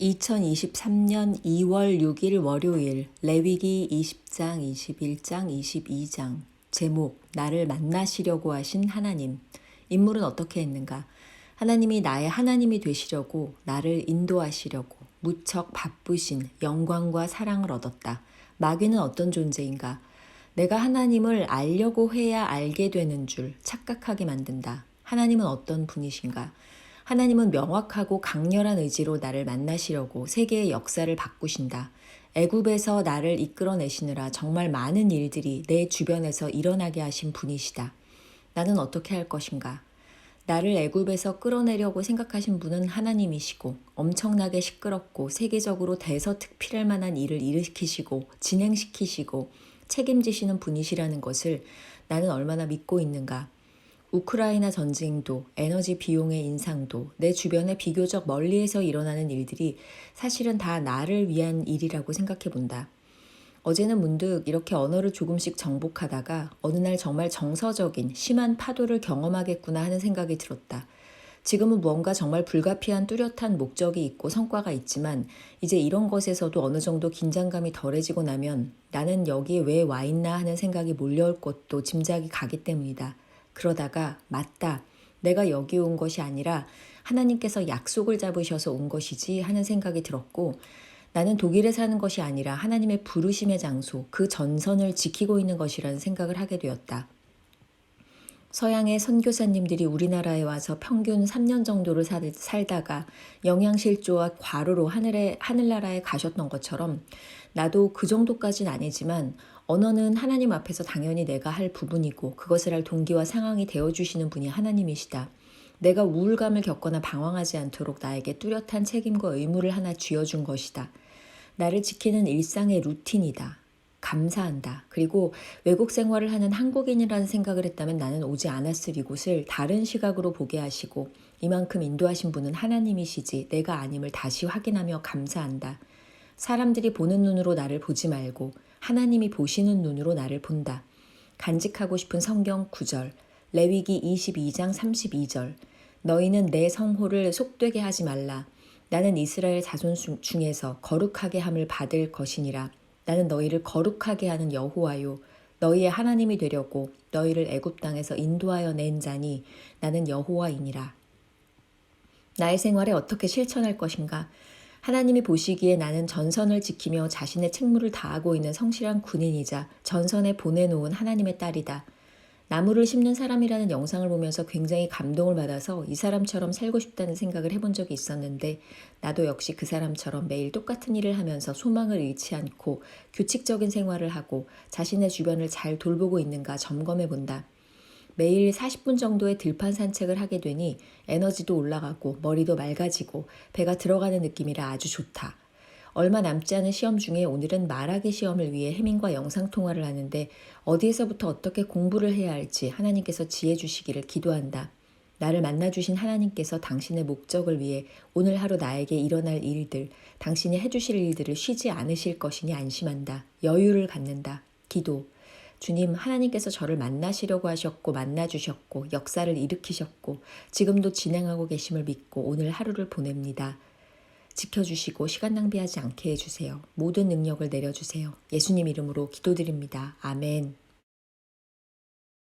2023년 2월 6일 월요일 레위기 20장, 21장, 22장 제목 나를 만나시려고 하신 하나님 인물은 어떻게 했는가 하나님이 나의 하나님이 되시려고 나를 인도하시려고 무척 바쁘신 영광과 사랑을 얻었다. 마귀는 어떤 존재인가? 내가 하나님을 알려고 해야 알게 되는 줄 착각하게 만든다. 하나님은 어떤 분이신가? 하나님은 명확하고 강렬한 의지로 나를 만나시려고 세계의 역사를 바꾸신다. 애굽에서 나를 이끌어내시느라 정말 많은 일들이 내 주변에서 일어나게 하신 분이시다. 나는 어떻게 할 것인가? 나를 애굽에서 끌어내려고 생각하신 분은 하나님이시고 엄청나게 시끄럽고 세계적으로 대서특필할 만한 일을 일으키시고 진행시키시고 책임지시는 분이시라는 것을 나는 얼마나 믿고 있는가? 우크라이나 전쟁도 에너지 비용의 인상도 내 주변에 비교적 멀리에서 일어나는 일들이 사실은 다 나를 위한 일이라고 생각해 본다. 어제는 문득 이렇게 언어를 조금씩 정복하다가 어느 날 정말 정서적인 심한 파도를 경험하겠구나 하는 생각이 들었다. 지금은 뭔가 정말 불가피한 뚜렷한 목적이 있고 성과가 있지만 이제 이런 것에서도 어느 정도 긴장감이 덜해지고 나면 나는 여기에 왜 와 있나 하는 생각이 몰려올 것도 짐작이 가기 때문이다. 그러다가 맞다. 내가 여기 온 것이 아니라 하나님께서 약속을 잡으셔서 온 것이지 하는 생각이 들었고 나는 독일에 사는 것이 아니라 하나님의 부르심의 장소, 그 전선을 지키고 있는 것이라는 생각을 하게 되었다. 서양의 선교사님들이 우리나라에 와서 평균 3년 정도를 살다가 영양실조와 과로로 하늘에, 하늘나라에 가셨던 것처럼 나도 그 정도까지는 아니지만 언어는 하나님 앞에서 당연히 내가 할 부분이고 그것을 할 동기와 상황이 되어주시는 분이 하나님이시다. 내가 우울감을 겪거나 방황하지 않도록 나에게 뚜렷한 책임과 의무를 하나 쥐어준 것이다. 나를 지키는 일상의 루틴이다. 감사한다. 그리고 외국 생활을 하는 한국인이라는 생각을 했다면 나는 오지 않았을 이곳을 다른 시각으로 보게 하시고 이만큼 인도하신 분은 하나님이시지 내가 아님을 다시 확인하며 감사한다. 사람들이 보는 눈으로 나를 보지 말고 하나님이 보시는 눈으로 나를 본다. 간직하고 싶은 성경 9절, 레위기 22장 32절. 너희는 내 성호를 속되게 하지 말라. 나는 이스라엘 자손 중에서 거룩하게 함을 받을 것이니라. 나는 너희를 거룩하게 하는 여호와요. 너희의 하나님이 되려고 너희를 애굽 땅에서 인도하여 낸 자니 나는 여호와이니라. 나의 생활에 어떻게 실천할 것인가? 하나님이 보시기에 나는 전선을 지키며 자신의 책무를 다하고 있는 성실한 군인이자 전선에 보내놓은 하나님의 딸이다. 나무를 심는 사람이라는 영상을 보면서 굉장히 감동을 받아서 이 사람처럼 살고 싶다는 생각을 해본 적이 있었는데 나도 역시 그 사람처럼 매일 똑같은 일을 하면서 소망을 잃지 않고 규칙적인 생활을 하고 자신의 주변을 잘 돌보고 있는가 점검해 본다. 매일 40분 정도의 들판 산책을 하게 되니 에너지도 올라가고 머리도 맑아지고 배가 들어가는 느낌이라 아주 좋다. 얼마 남지 않은 시험 중에 오늘은 말하기 시험을 위해 혜민과 영상통화를 하는데 어디에서부터 어떻게 공부를 해야 할지 하나님께서 지혜 주시기를 기도한다. 나를 만나주신 하나님께서 당신의 목적을 위해 오늘 하루 나에게 일어날 일들, 당신이 해주실 일들을 쉬지 않으실 것이니 안심한다. 여유를 갖는다. 기도. 주님, 하나님께서 저를 만나시려고 하셨고, 만나주셨고, 역사를 일으키셨고, 지금도 진행하고 계심을 믿고 오늘 하루를 보냅니다. 지켜주시고 시간 낭비하지 않게 해주세요. 모든 능력을 내려주세요. 예수님 이름으로 기도드립니다. 아멘.